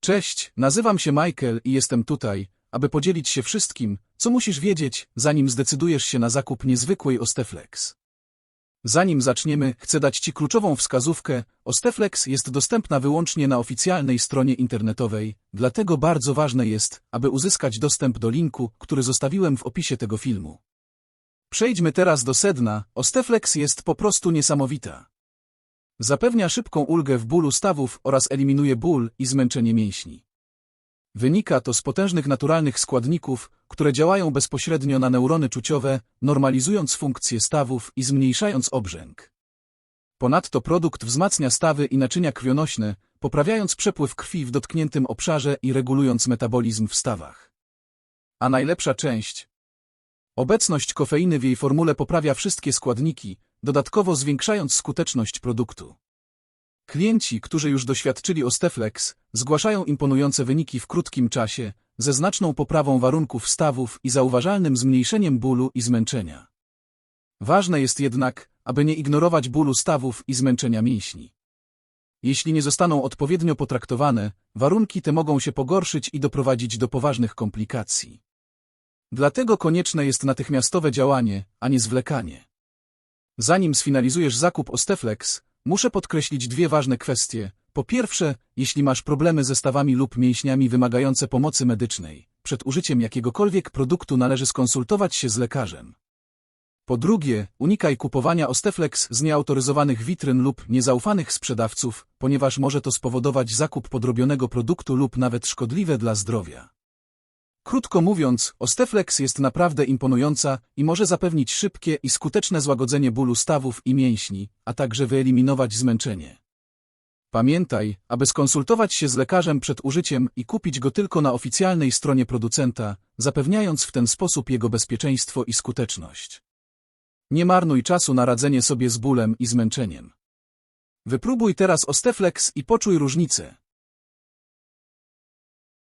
Cześć, nazywam się Michael i jestem tutaj, aby podzielić się wszystkim, co musisz wiedzieć, zanim zdecydujesz się na zakup niezwykłej Osteflex. Zanim zaczniemy, chcę dać Ci kluczową wskazówkę. Osteflex jest dostępna wyłącznie na oficjalnej stronie internetowej, dlatego bardzo ważne jest, aby uzyskać dostęp do linku, który zostawiłem w opisie tego filmu. Przejdźmy teraz do sedna. Osteflex jest po prostu niesamowita. Zapewnia szybką ulgę w bólu stawów oraz eliminuje ból i zmęczenie mięśni. Wynika to z potężnych naturalnych składników, które działają bezpośrednio na neurony czuciowe, normalizując funkcję stawów i zmniejszając obrzęk. Ponadto produkt wzmacnia stawy i naczynia krwionośne, poprawiając przepływ krwi w dotkniętym obszarze i regulując metabolizm w stawach. A najlepsza część? Obecność kofeiny w jej formule poprawia wszystkie składniki, dodatkowo zwiększając skuteczność produktu. Klienci, którzy już doświadczyli Osteflex, zgłaszają imponujące wyniki w krótkim czasie, ze znaczną poprawą warunków stawów i zauważalnym zmniejszeniem bólu i zmęczenia. Ważne jest jednak, aby nie ignorować bólu stawów i zmęczenia mięśni. Jeśli nie zostaną odpowiednio potraktowane, warunki te mogą się pogorszyć i doprowadzić do poważnych komplikacji. Dlatego konieczne jest natychmiastowe działanie, a nie zwlekanie. Zanim sfinalizujesz zakup Osteflex, muszę podkreślić dwie ważne kwestie. Po pierwsze, jeśli masz problemy ze stawami lub mięśniami wymagające pomocy medycznej, przed użyciem jakiegokolwiek produktu należy skonsultować się z lekarzem. Po drugie, unikaj kupowania Osteflex z nieautoryzowanych witryn lub niezaufanych sprzedawców, ponieważ może to spowodować zakup podrobionego produktu lub nawet szkodliwe dla zdrowia. Krótko mówiąc, Osteflex jest naprawdę imponująca i może zapewnić szybkie i skuteczne złagodzenie bólu stawów i mięśni, a także wyeliminować zmęczenie. Pamiętaj, aby skonsultować się z lekarzem przed użyciem i kupić go tylko na oficjalnej stronie producenta, zapewniając w ten sposób jego bezpieczeństwo i skuteczność. Nie marnuj czasu na radzenie sobie z bólem i zmęczeniem. Wypróbuj teraz Osteflex i poczuj różnicę.